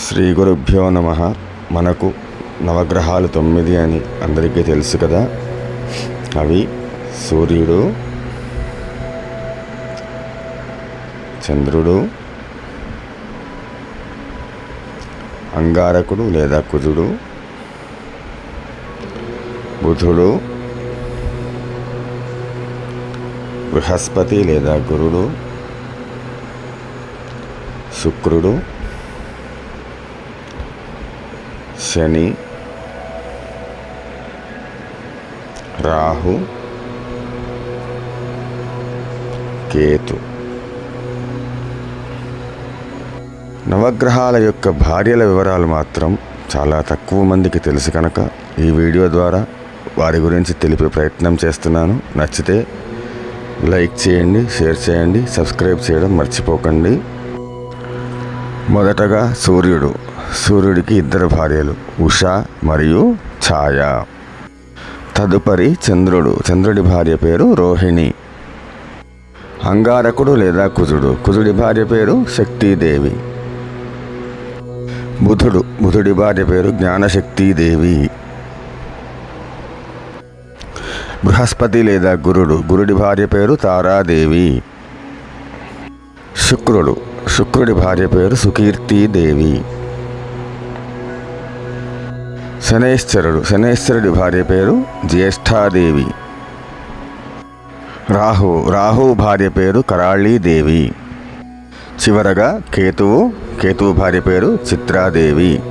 శ్రీ గురుభ్యో నమ. మనకు నవగ్రహాలు తొమ్మిది అని అందరికీ తెలుసు కదా. అవి సూర్యుడు చంద్రుడు అంగారకుడు లేదా కుజుడు బుధుడు బృహస్పతి లేదా గురుడు శుక్రుడు శని రాహు కేతు. నవగ్రహాల యొక్క భార్యల వివరాలు మాత్రం చాలా తక్కువ మందికి తెలుసు కనుక ఈ వీడియో ద్వారా వారి గురించి తెలిపే ప్రయత్నం చేస్తున్నాను. నచ్చితే లైక్ చేయండి షేర్ చేయండి సబ్స్క్రైబ్ చేయడం మర్చిపోకండి. మొదటగా సూర్యుడు. సూర్యుడికి ఇద్దరు భార్యలు ఉష మరియు ఛాయ. తదుపరి చంద్రుడు. చంద్రుడి భార్య పేరు రోహిణి. అంగారకుడు లేదా కుజుడు. కుజుడి భార్య పేరు శక్తిదేవి. బుధుడు. బుధుడి భార్య పేరు జ్ఞానశక్తిదేవి. బృహస్పతి లేదా గురుడు. గురుడి భార్య పేరు తారాదేవి. శుక్రుడు. శుక్రుడి భార్య పేరు సుకీర్తిదేవి శనేశ్వరుడు శనేశ్వరుడి భార్య పేరు జ్యేష్ఠాదేవి. రాహు రాహు భార్య పేరు కరాళీదేవి. చివరగా కేతువు కేతువు భార్య పేరు చిత్రాదేవి.